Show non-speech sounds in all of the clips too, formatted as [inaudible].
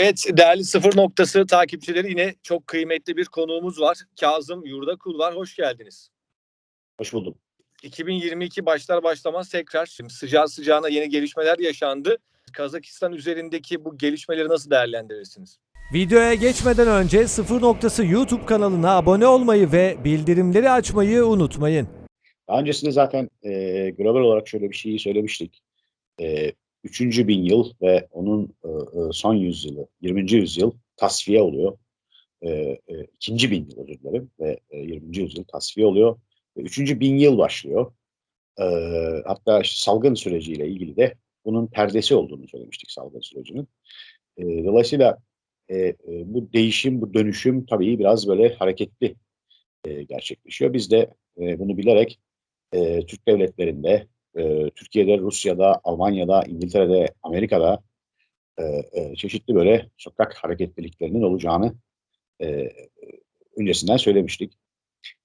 Evet değerli sıfır noktası takipçileri yine çok kıymetli bir konuğumuz var. Kazım Yurdakul var. Hoş geldiniz. Hoş buldum. 2022 başlar başlamaz tekrar şimdi sıcağı sıcağına yeni gelişmeler yaşandı. Kazakistan üzerindeki bu gelişmeleri nasıl değerlendirirsiniz? Videoya geçmeden önce Sıfır Noktası YouTube kanalına abone olmayı ve bildirimleri açmayı unutmayın. Daha öncesinde zaten e, global olarak şöyle bir şeyi söylemiştik. E, üçüncü bin yıl ve onun e, e, son yüzyılı, 20. yüzyıl tasfiye oluyor. E, e, ikinci bin yıl özür dilerim ve e, 20. yüzyıl tasfiye oluyor. Ve üçüncü bin yıl başlıyor. E, hatta salgın süreciyle ilgili de bunun perdesi olduğunu söylemiştik salgın sürecinin. E, dolayısıyla e, e, bu değişim, bu dönüşüm tabii biraz böyle hareketli e, gerçekleşiyor. Biz de e, bunu bilerek e, Türk devletlerinde, e, Türkiye'de, Rusya'da, Almanya'da, İngiltere'de, Amerika'da e, e, çeşitli böyle sokak hareketliliklerinin olacağını e, öncesinden söylemiştik.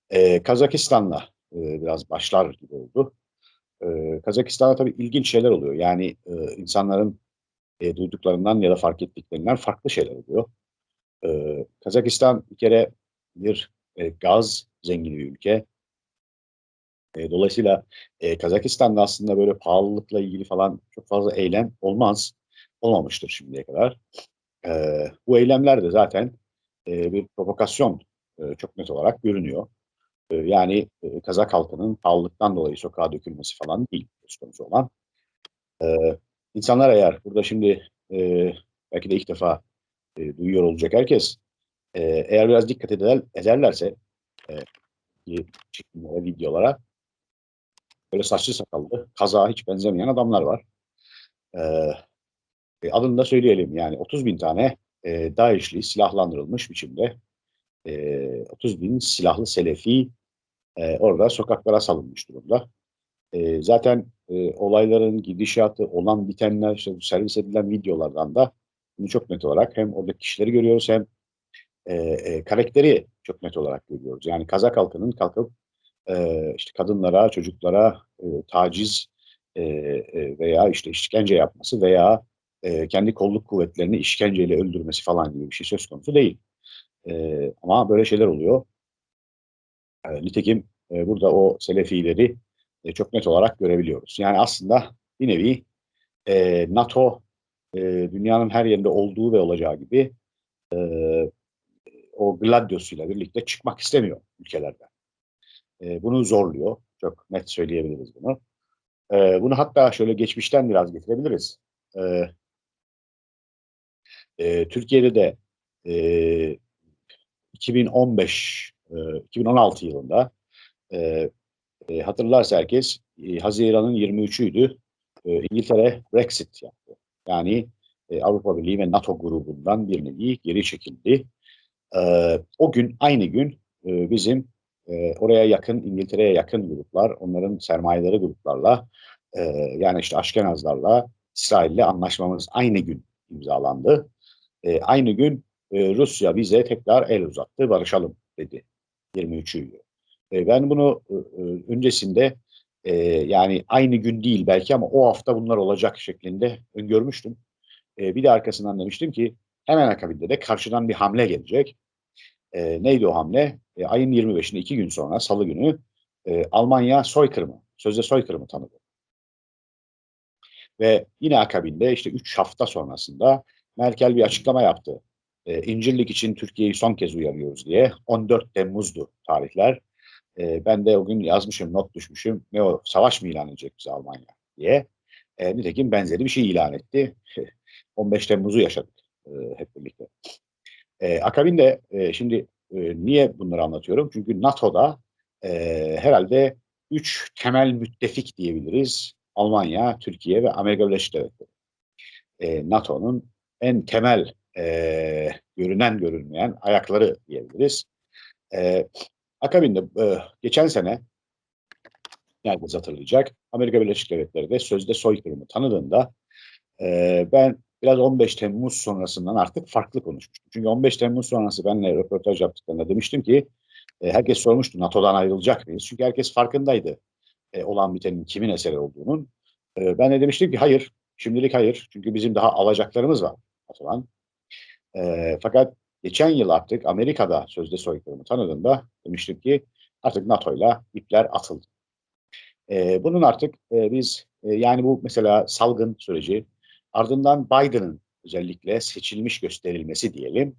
E, Kazakistan'la e, biraz başlar gibi oldu. E, Kazakistan'da tabii ilginç şeyler oluyor. Yani e, insanların e, duyduklarından ya da fark ettiklerinden farklı şeyler oluyor. E, Kazakistan bir kere bir e, gaz zengini bir ülke. E, dolayısıyla e, Kazakistan'da aslında böyle pahalılıkla ilgili falan çok fazla eylem olmaz. Olmamıştır şimdiye kadar. E, bu eylemler de zaten e, bir provokasyon e, çok net olarak görünüyor. E, yani e, Kazak halkının pahalılıktan dolayı sokağa dökülmesi falan değil söz konusu olan. E, insanlar eğer burada şimdi e, belki de ilk defa e, duyuyor olacak herkes e, eğer biraz dikkat eder, ederlerse e, videolara böyle saçlı sakallı, kazağa hiç benzemeyen adamlar var. E, adını da söyleyelim yani 30 bin tane e, DAEŞ'li silahlandırılmış biçimde e, 30 bin silahlı Selefi e, orada sokaklara salınmış durumda. E, zaten e, olayların gidişatı, olan bitenler, işte servis edilen videolardan da bunu çok net olarak hem oradaki kişileri görüyoruz hem e, e, karakteri çok net olarak görüyoruz. Yani Kazak halkının kalkıp e, işte kadınlara, çocuklara e, taciz e, veya işte işkence yapması veya e, kendi kolluk kuvvetlerini işkenceyle öldürmesi falan gibi bir şey söz konusu değil. E, ama böyle şeyler oluyor. E, nitekim e, burada o Selefileri e, çok net olarak görebiliyoruz. Yani aslında bir nevi e, NATO e, dünyanın her yerinde olduğu ve olacağı gibi e, o gladyosuyla birlikte çıkmak istemiyor ülkelerden. E, bunu zorluyor. Çok net söyleyebiliriz bunu. E, bunu hatta şöyle geçmişten biraz getirebiliriz. E, e, Türkiye'de de e, 2015 e, 2016 yılında e, e, hatırlarsa herkes e, Haziran'ın 23'üydü. E, İngiltere Brexit yaptı. Yani e, Avrupa Birliği ve NATO grubundan bir nevi geri çekildi. E, o gün, aynı gün e, bizim e, oraya yakın, İngiltere'ye yakın gruplar, onların sermayeleri gruplarla, e, yani işte Aşkenazlarla, İsrail'le anlaşmamız aynı gün imzalandı. E, aynı gün e, Rusya bize tekrar el uzattı, barışalım dedi 23'üydü. E, ben bunu e, öncesinde e, yani aynı gün değil belki ama o hafta bunlar olacak şeklinde öngörmüştüm. E, bir de arkasından demiştim ki hemen akabinde de karşıdan bir hamle gelecek. E, neydi o hamle? E, ayın 25'inde iki gün sonra salı günü e, Almanya soykırımı, sözde soykırımı tanıdı. Ve yine akabinde işte 3 hafta sonrasında Merkel bir açıklama yaptı. E, İncirlik için Türkiye'yi son kez uyarıyoruz diye. 14 Temmuz'du tarihler. E, ben de o gün yazmışım, not düşmüşüm. Ne o, savaş mı ilan edecek bize Almanya diye. E, nitekim benzeri bir şey ilan etti. [laughs] 15 Temmuz'u yaşadık e, hep birlikte. E, akabinde e, şimdi e, niye bunları anlatıyorum? Çünkü NATO'da e, herhalde üç temel müttefik diyebiliriz. Almanya, Türkiye ve Amerika Birleşik Devletleri. E, NATO'nun en temel e, görünen görünmeyen ayakları diyebiliriz. E, akabinde e, geçen sene herkes hatırlayacak. Amerika Birleşik Devletleri de sözde soykırımı tanıdığında e, ben biraz 15 Temmuz sonrasından artık farklı konuşmuştum. Çünkü 15 Temmuz sonrası benle röportaj yaptıklarında demiştim ki e, herkes sormuştu NATO'dan ayrılacak mıyız? Çünkü herkes farkındaydı e, olan bitenin kimin eseri olduğunun. E, ben de demiştim ki hayır, şimdilik hayır. Çünkü bizim daha alacaklarımız var NATO'dan. Fakat geçen yıl artık Amerika'da sözde soykırımı tanıdığında demiştim ki artık NATO'yla ipler atıldı. Bunun artık biz yani bu mesela salgın süreci ardından Biden'ın özellikle seçilmiş gösterilmesi diyelim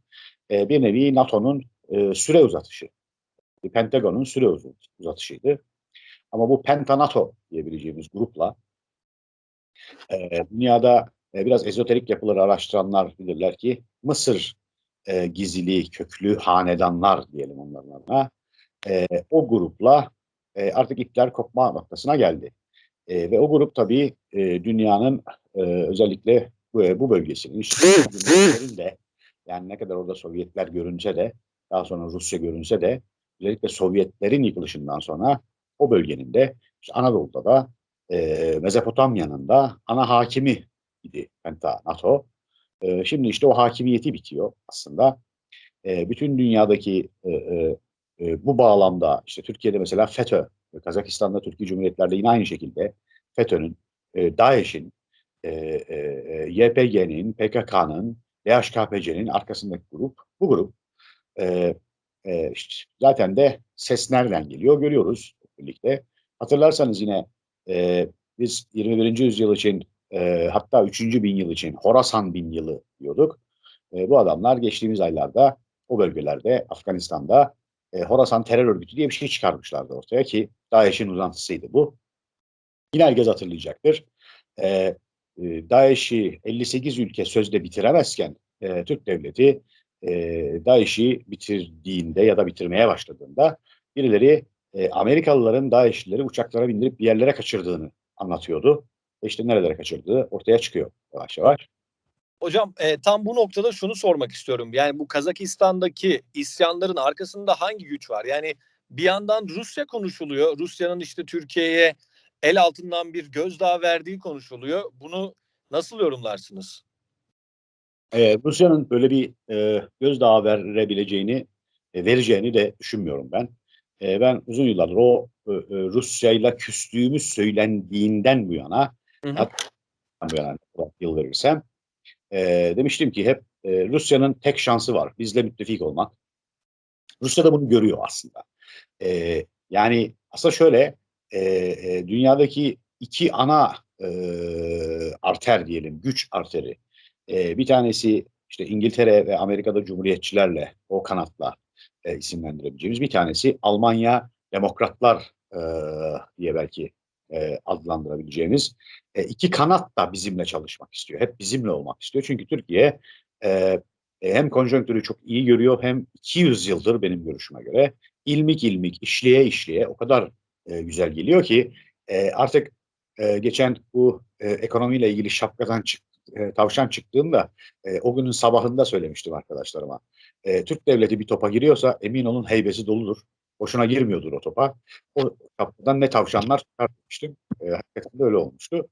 bir nevi NATO'nun süre uzatışı. Pentagon'un süre uz- uzatışıydı. Ama bu Penta-NATO diyebileceğimiz grupla dünyada biraz ezoterik yapıları araştıranlar bilirler ki Mısır e, gizli, köklü hanedanlar diyelim onların adına. E, o grupla e, artık ipler kopma noktasına geldi. E, ve o grup tabii e, dünyanın e, özellikle bu, bu bölgesinin, de yani ne kadar orada Sovyetler görünse de daha sonra Rusya görünse de özellikle Sovyetlerin yıkılışından sonra o bölgenin de işte Anadolu'da da e, Mezopotamya'nın da ana hakimi idi Penta NATO. E, şimdi işte o hakimiyeti bitiyor aslında. E, bütün dünyadaki e, e, e, bu bağlamda işte Türkiye'de mesela FETÖ, Kazakistan'da Türkiye Cumhuriyetler'de yine aynı şekilde FETÖ'nün, e, DAEŞ'in, e, e, YPG'nin, PKK'nın, DHKPC'nin arkasındaki grup, bu grup e, e, işte zaten de ses nereden geliyor görüyoruz birlikte. Hatırlarsanız yine e, biz 21. yüzyıl için e, hatta 3. bin yıl için Horasan bin yılı diyorduk. E, bu adamlar geçtiğimiz aylarda o bölgelerde Afganistan'da e, Horasan terör örgütü diye bir şey çıkarmışlardı ortaya ki DAEŞ'in uzantısıydı bu. Yine herkes hatırlayacaktır. E, e, DAEŞ'i 58 ülke sözde bitiremezken e, Türk devleti e, DAEŞ'i bitirdiğinde ya da bitirmeye başladığında birileri e, Amerikalıların DAEŞ'lileri uçaklara bindirip bir yerlere kaçırdığını anlatıyordu. E İşte nerelere kaçırdığı ortaya çıkıyor yavaş yavaş. Hocam e, tam bu noktada şunu sormak istiyorum. Yani bu Kazakistan'daki isyanların arkasında hangi güç var? Yani bir yandan Rusya konuşuluyor. Rusya'nın işte Türkiye'ye el altından bir gözdağı verdiği konuşuluyor. Bunu nasıl yorumlarsınız? Ee, Rusya'nın böyle bir e, gözdağı verebileceğini, e, vereceğini de düşünmüyorum ben. E, ben uzun yıllardır o e, e, Rusya'yla küstüğümüz söylendiğinden bu yana, Hı hı. bu yana yıl verirsem, e, demiştim ki hep e, Rusya'nın tek şansı var, bizle müttefik olmak. Rusya da bunu görüyor aslında. E, yani aslında şöyle, e, e, dünyadaki iki ana e, arter diyelim, güç arteri. E, bir tanesi işte İngiltere ve Amerika'da Cumhuriyetçilerle, o kanatla e, isimlendirebileceğimiz. Bir tanesi Almanya Demokratlar e, diye belki e, adlandırabileceğimiz. E, iki kanat da bizimle çalışmak istiyor. Hep bizimle olmak istiyor. Çünkü Türkiye e, hem konjonktürü çok iyi görüyor hem 200 yıldır benim görüşüme göre ilmik ilmik, işleye işleye o kadar e, güzel geliyor ki e, artık e, geçen bu e, ekonomiyle ilgili şapkadan çık, tavşan çıktığımda e, o günün sabahında söylemiştim arkadaşlarıma. E, Türk devleti bir topa giriyorsa emin olun heybesi doludur. Boşuna girmiyordur o topa. O kapıdan ne tavşanlar çıkartmıştım. E, hakikaten de öyle olmuştu.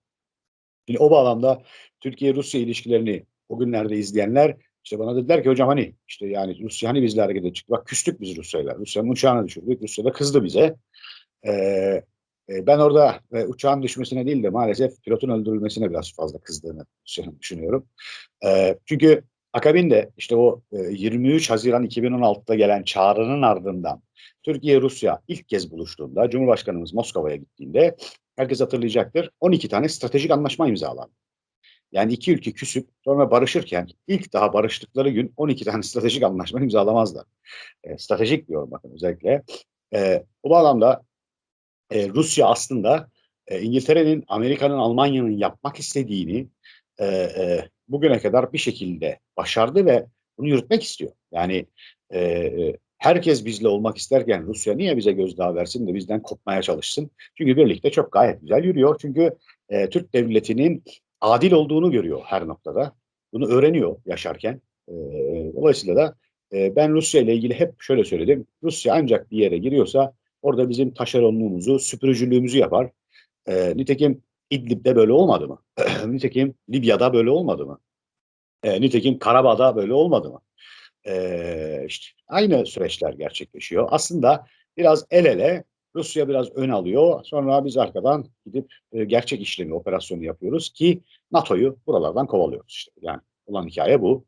Şimdi o bağlamda Türkiye-Rusya ilişkilerini o günlerde izleyenler işte bana dediler ki hocam hani işte yani Rusya hani bizle harekete çıktı. Bak küstük biz Rusya'yla. Rusya'nın uçağını düşürdük. Rusya da kızdı bize. Ee, ben orada e, uçağın düşmesine değil de maalesef pilotun öldürülmesine biraz fazla kızdığını düşünüyorum. E, çünkü akabinde işte o e, 23 Haziran 2016'da gelen çağrının ardından Türkiye-Rusya ilk kez buluştuğunda Cumhurbaşkanımız Moskova'ya gittiğinde herkes hatırlayacaktır 12 tane stratejik anlaşma imzalandı. Yani iki ülke küsüp sonra barışırken ilk daha barıştıkları gün 12 tane [laughs] stratejik anlaşma imzalamazlar. E, stratejik diyorum bakın özellikle. E, bu bağlamda e, Rusya aslında e, İngiltere'nin, Amerika'nın, Almanya'nın yapmak istediğini e, e, bugüne kadar bir şekilde başardı ve bunu yürütmek istiyor. Yani e, herkes bizle olmak isterken Rusya niye bize gözdağı versin de bizden kopmaya çalışsın? Çünkü birlikte çok gayet güzel yürüyor. Çünkü e, Türk devletinin adil olduğunu görüyor her noktada. Bunu öğreniyor yaşarken. E, dolayısıyla da e, ben Rusya ile ilgili hep şöyle söyledim. Rusya ancak bir yere giriyorsa orada bizim taşeronluğumuzu, süpürücülüğümüzü yapar. E, nitekim İdlib'de böyle olmadı mı? [clears throat] nitekim Libya'da böyle olmadı mı? E, nitekim Karabağ'da böyle olmadı mı? E, işte aynı süreçler gerçekleşiyor. Aslında biraz el ele Rusya biraz ön alıyor. Sonra biz arkadan gidip e, gerçek işlemi, operasyonu yapıyoruz ki NATO'yu buralardan kovalıyoruz işte. Yani olan hikaye bu.